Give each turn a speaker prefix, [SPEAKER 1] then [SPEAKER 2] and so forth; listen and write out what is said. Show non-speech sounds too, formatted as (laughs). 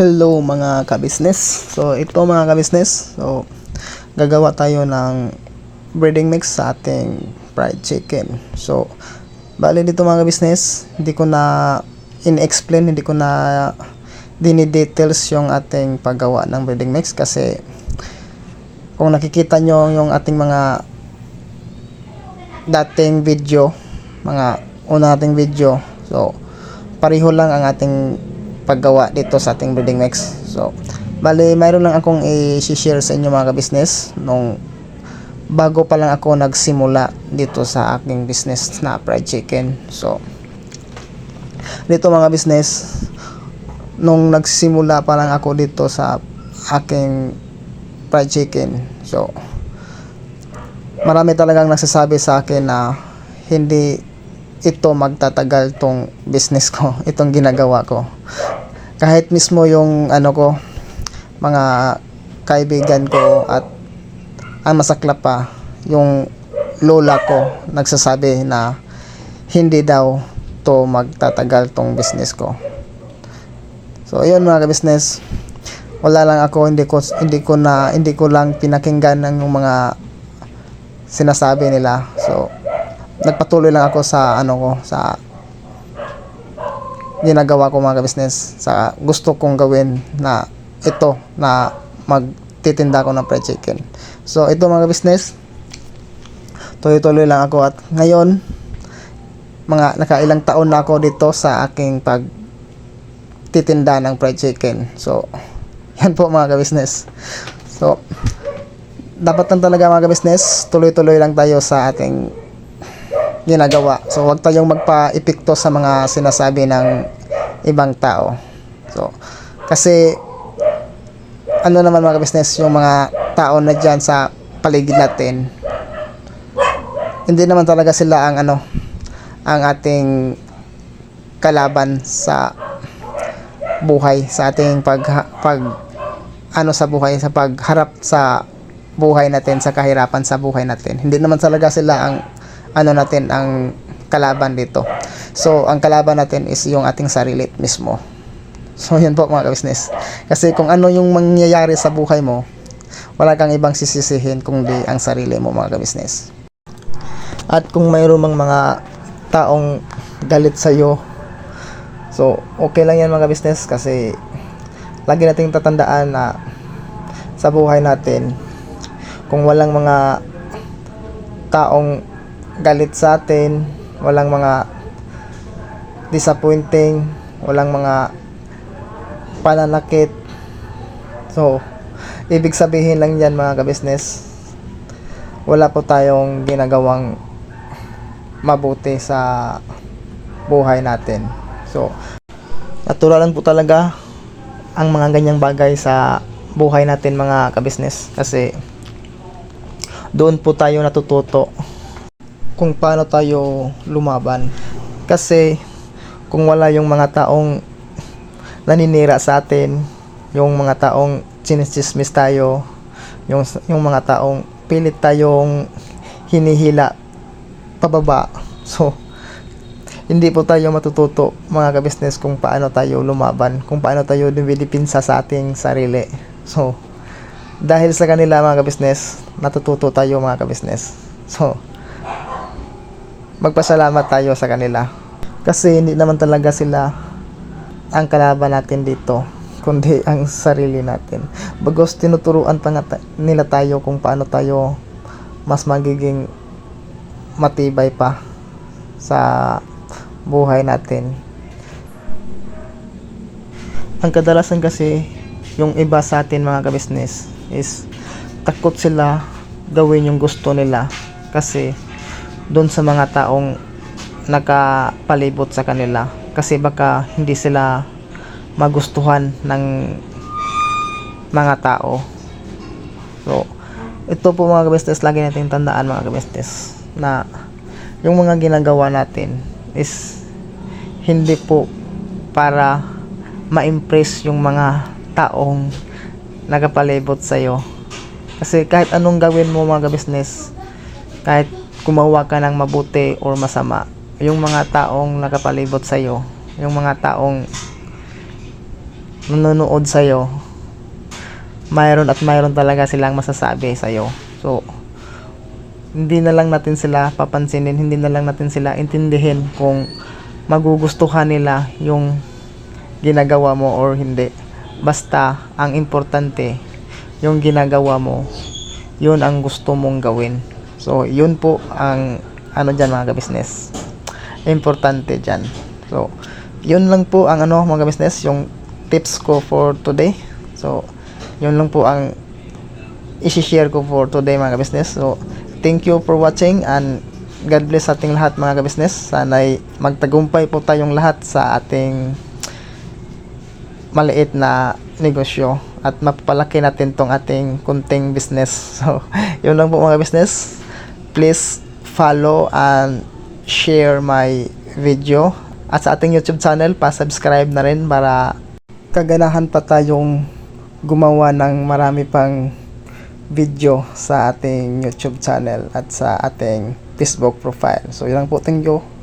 [SPEAKER 1] Hello mga ka-business. So ito mga ka-business. So gagawa tayo ng breading mix sa ating fried chicken. So bali dito mga ka-business, hindi ko na in-explain, hindi ko na dini-details yung ating paggawa ng breading mix kasi kung nakikita nyo yung ating mga dating video, mga una nating video. So pareho lang ang ating paggawa dito sa ating breeding mix. So, bali, mayroon lang akong i-share sa inyo mga ka-business nung bago pa lang ako nagsimula dito sa aking business na fried chicken. So, dito mga business, nung nagsimula pa lang ako dito sa aking fried chicken. So, marami talagang nagsasabi sa akin na hindi ito magtatagal tong business ko, (laughs) itong ginagawa ko. Kahit mismo yung ano ko, mga kaibigan ko at ang masaklap pa, yung lola ko nagsasabi na hindi daw to magtatagal tong business ko. So ayun mga business wala lang ako hindi ko hindi ko na hindi ko lang pinakinggan ang mga sinasabi nila. So nagpatuloy lang ako sa ano ko sa ginagawa ko mga business sa gusto kong gawin na ito na magtitinda ko ng fried chicken. So ito mga business tuloy-tuloy lang ako at ngayon mga nakailang taon na ako dito sa aking pag titinda ng fried chicken. So yan po mga business. So dapat lang talaga mga business tuloy-tuloy lang tayo sa ating ginagawa. So, huwag tayong magpa-epekto sa mga sinasabi ng ibang tao. So, kasi ano naman mga business yung mga tao na dyan sa paligid natin hindi naman talaga sila ang ano ang ating kalaban sa buhay sa ating pag pag ano sa buhay sa pagharap sa buhay natin sa kahirapan sa buhay natin hindi naman talaga sila ang ano natin ang kalaban dito. So, ang kalaban natin is yung ating sarili mismo. So, yun po mga business Kasi kung ano yung mangyayari sa buhay mo, wala kang ibang sisisihin kundi ang sarili mo mga business At kung mayroong mang mga taong galit sa iyo, so okay lang yan mga business kasi lagi nating tatandaan na sa buhay natin kung walang mga taong galit sa atin, walang mga disappointing, walang mga pananakit. So, ibig sabihin lang yan mga ka-business, wala po tayong ginagawang mabuti sa buhay natin. So, naturalan po talaga ang mga ganyang bagay sa buhay natin mga ka-business kasi doon po tayo natututo kung paano tayo lumaban. Kasi kung wala yung mga taong naninira sa atin, yung mga taong chinisismis tayo, yung, yung mga taong pilit tayong hinihila pababa. So, hindi po tayo matututo mga ka-business kung paano tayo lumaban, kung paano tayo dumidipinsa sa ating sarili. So, dahil sa kanila mga ka-business, natututo tayo mga ka-business. So, magpasalamat tayo sa kanila. Kasi hindi naman talaga sila ang kalaban natin dito, kundi ang sarili natin. Bagos tinuturuan pa nga nila tayo kung paano tayo mas magiging matibay pa sa buhay natin. Ang kadalasan kasi yung iba sa atin mga ka-business is takot sila gawin yung gusto nila kasi doon sa mga taong nakapalibot sa kanila. Kasi baka hindi sila magustuhan ng mga tao. So ito po mga kabestes lagi natin tandaan mga kabestes na yung mga ginagawa natin is hindi po para ma-impress yung mga taong nagapalibot sa'yo. Kasi kahit anong gawin mo mga business kahit gumawa ka ng mabuti or masama, yung mga taong nakapalibot sa iyo, yung mga taong nanonood sa'yo, mayroon at mayroon talaga silang masasabi sa'yo. So, hindi na lang natin sila papansinin, hindi na lang natin sila intindihin kung magugustuhan nila yung ginagawa mo or hindi. Basta, ang importante, yung ginagawa mo, yun ang gusto mong gawin. So, yun po ang ano dyan mga business Importante dyan. So, yun lang po ang ano mga business yung tips ko for today. So, yun lang po ang isi-share ko for today mga business So, thank you for watching and God bless ating lahat mga business Sana'y magtagumpay po tayong lahat sa ating maliit na negosyo at mapapalaki natin tong ating kunting business. (laughs) So, yun lang po mga business. Please follow and share my video. At sa ating YouTube channel, pa-subscribe na rin para kaganahan pa tayong gumawa ng marami pang video sa ating YouTube channel at sa ating Facebook profile. So, yun lang po. Thank you.